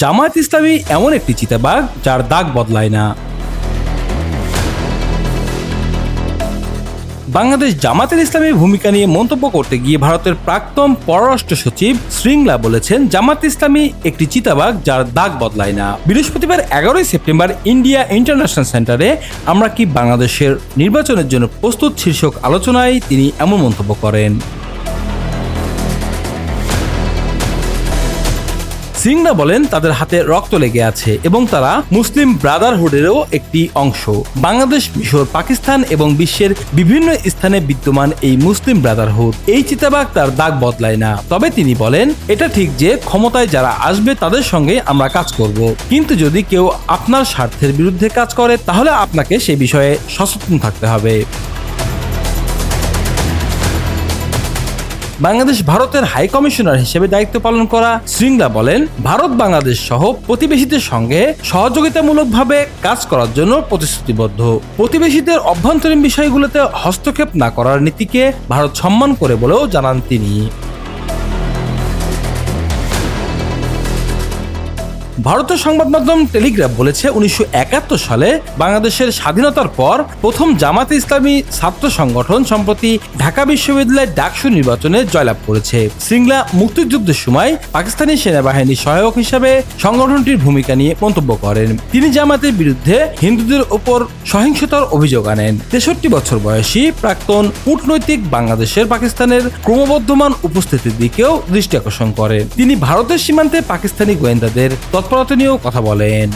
জামায়াত ইসলামী এমন একটি চিতাবাঘ যার দাগ বদলায় না। বাংলাদেশ জামাতের ইসলামের ভূমিকা নিয়ে মন্তব্য করতে গিয়ে ভারতের প্রাক্তন পররাষ্ট্র সচিব শ্রীংলা বলেছেন, জামাত ইসলামী একটি চিতাবাঘ যার দাগ বদলায় না। বৃহস্পতিবার এগারোই সেপ্টেম্বর ইন্ডিয়া ইন্টারন্যাশনাল সেন্টারে আমরা কি বাংলাদেশের নির্বাচনের জন্য প্রস্তুত শীর্ষক আলোচনায় তিনি এমন মন্তব্য করেন। সিংরা বলেন, তাদের হাতে রক্ত লেগে আছে এবং তারা মুসলিম ব্রাদারহুডেরও একটি অংশ। বাংলাদেশ, মিশর, পাকিস্তান এবং বিশ্বের বিভিন্ন স্থানে বিদ্যমান এই মুসলিম ব্রাদারহুড। এই চিতাবাঘ তার দাগ বদলায় না। তবে তিনি বলেন, এটা ঠিক যে ক্ষমতায় যারা আসবে তাদের সঙ্গে আমরা কাজ করব। কিন্তু যদি কেউ আপনার স্বার্থের বিরুদ্ধে কাজ করে, তাহলে আপনাকে সে বিষয়ে সচেতন থাকতে হবে। বাংলাদেশ ভারতের হাই কমিশনার হিসেবে দায়িত্ব পালন করা শৃঙ্গলা বলেন, ভারত বাংলাদেশ সহ প্রতিবেশীদের সঙ্গে সহযোগিতামূলকভাবে কাজ করার জন্য প্রতিশ্রুতিবদ্ধ। প্রতিবেশীদের অভ্যন্তরীণ বিষয়গুলোতে হস্তক্ষেপ না করার নীতিকে ভারত সম্মান করে বলেও জানান তিনি। ভারতের সংবাদ মাধ্যম টেলিগ্রাফ বলেছে উনিশশো একাত্তর সালে বাংলাদেশের স্বাধীনতার পর প্রথম জামাতে ইসলামী ছাত্র সংগঠন সম্প্রতি ঢাকা বিশ্ববিদ্যালয়ের ডাকসু নির্বাচনে জয়লাভ করেছে। সিংলা মুক্তিযুদ্ধের সময় পাকিস্তানি সেনাবাহিনীর সহায়ক হিসাবে সংগঠনটির ভূমিকা নিয়ে মন্তব্য করেন। তিনি জামাতের বিরুদ্ধে হিন্দুদের ওপর সহিংসতার অভিযোগ আনেন। তেষট্টি বছর বয়সী প্রাক্তন কূটনৈতিক বাংলাদেশের পাকিস্তানের ক্রমবর্ধমান উপস্থিতির দিকেও দৃষ্টি আকর্ষণ করেন। তিনি ভারতের সীমান্তে পাকিস্তানি গোয়েন্দাদের তৎপরতা নিয়েও কথা বলেন।